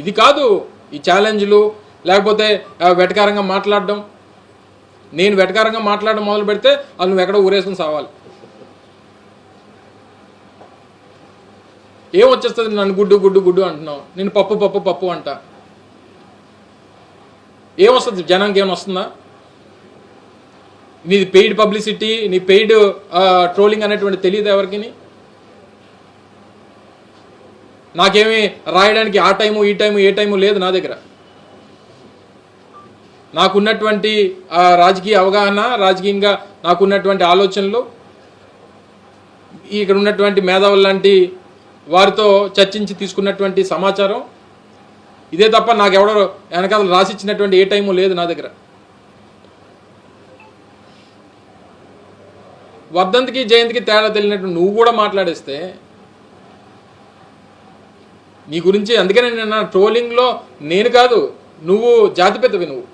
ఇది కాదు ఈ ఛాలెంజ్లు లేకపోతే వెటకారంగా మాట్లాడడం. నేను వెటకారంగా మాట్లాడడం మొదలు పెడితే అది నువ్వు ఎక్కడో ఊరేసుకుని సావాలి. ఏం వచ్చేస్తుంది? నన్ను గుడ్డు గుడ్డు గుడ్డు అంటున్నావు. నేను పప్పు పప్పు పప్పు అంట. ఏమొస్తుంది జనానికి ఏమైనా వస్తుందా? నీది పెయిడ్ పబ్లిసిటీ నీ పెయిడ్ ట్రోలింగ్ అనేటువంటి తెలియదు ఎవరికి? నాకేమీ రాయడానికి ఆ టైము ఈ టైము ఏ టైము లేదు నా దగ్గర. నాకున్నటువంటి రాజకీయ అవగాహన రాజకీయంగా నాకున్నటువంటి ఆలోచనలు ఇక్కడ ఉన్నటువంటి మేధావులు లాంటి వారితో చర్చించి తీసుకున్నటువంటి సమాచారం ఇదే తప్ప నాకెవడో వెనకాల రాసిచ్చినటువంటి ఏ టైము లేదు నా దగ్గర. వర్ధంతికి జయంతికి తేడా తెలియనట్టు నువ్వు కూడా మాట్లాడేస్తే నీ గురించి అందుకనే నేను ట్రోలింగ్లో నేను కాదు నువ్వు జాతి పెద్దవి నువ్వు